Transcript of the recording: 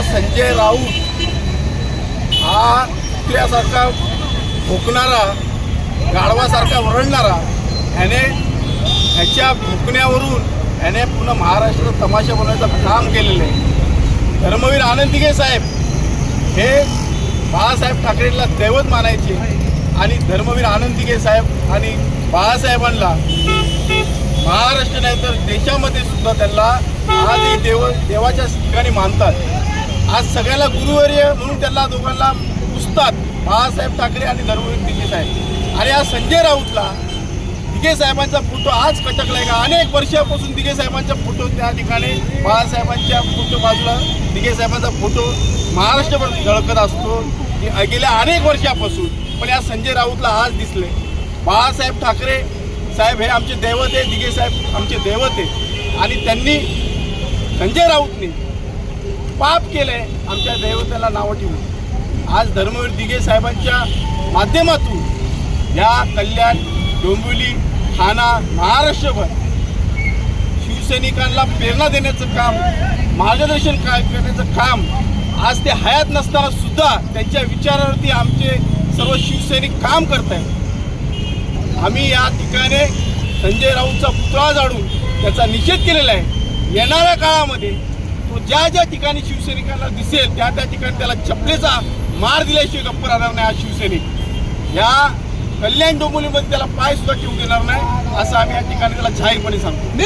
हा संजय राऊत हा कुत्र्यासारखा भोकणारा गाढवासारखा ओरडणारा ह्याने ह्याच्या भुकण्यावरून ह्याने पुन्हा महाराष्ट्र तमाशा बनवायचं काम केलेलं आहे. धर्मवीर आनंदिगे साहेब हे बाळासाहेब ठाकरेंना दैवत मानायचे आणि धर्मवीर आनंदिगे साहेब आणि बाळासाहेबांना महाराष्ट्र नाही तर देशामध्ये सुद्धा त्यांना आजही देव देवाच्या ठिकाणी मानतात. आज सगळ्याला गुरुवर्य म्हणून त्यांना दोघांना पुजतात बाळासाहेब ठाकरे आणि धर्मवीर दिघे साहेब. आणि आज संजय राऊतला दिघे साहेबांचा फोटो आज कटकलाय का? अनेक वर्षापासून दिघे साहेबांचा फोटो त्या ठिकाणी बाळासाहेबांच्या फोटो बाजूला दिघे साहेबांचा फोटो महाराष्ट्रभर झळकत असतो. गेल्या अनेक वर्षापासून. पण या संजय राऊतला आज दिसले. बाळासाहेब ठाकरे साहेब हे आमचे दैवत आहे दिघे साहेब आमचे दैवत आहे आणि त्यांनी संजय राऊतने पाप केलंय आमच्या दैवताला नावं ठेवून. आज धर्मवीर दिघे साहेबांच्या माध्यमातून या कल्याण डोंबिवली ठाणा महाराष्ट्रभर शिवसैनिकांना प्रेरणा देण्याचं काम मार्गदर्शन का करण्याचं काम आज ते हयात नसताना सुद्धा त्यांच्या विचारावरती आमचे सर्व शिवसैनिक काम करत आहेत आम्ही या ठिकाणी संजय राऊतचा पुतळा जाळून त्याचा निषेध केलेला आहे. येणाऱ्या काळामध्ये तो ज्या ज्या ठिकाणी शिवसैनिकांना दिसेल त्या त्या ठिकाणी त्याला चपलेचा मार दिल्याशिवाय गप्प राहणार नाही हा शिवसैनिक. या कल्याण डोंबिवलीमध्ये त्याला पाय सुद्धा ठेवू देणार नाही असं आम्ही या ठिकाणी त्याला जाहीरपणे सांगतो.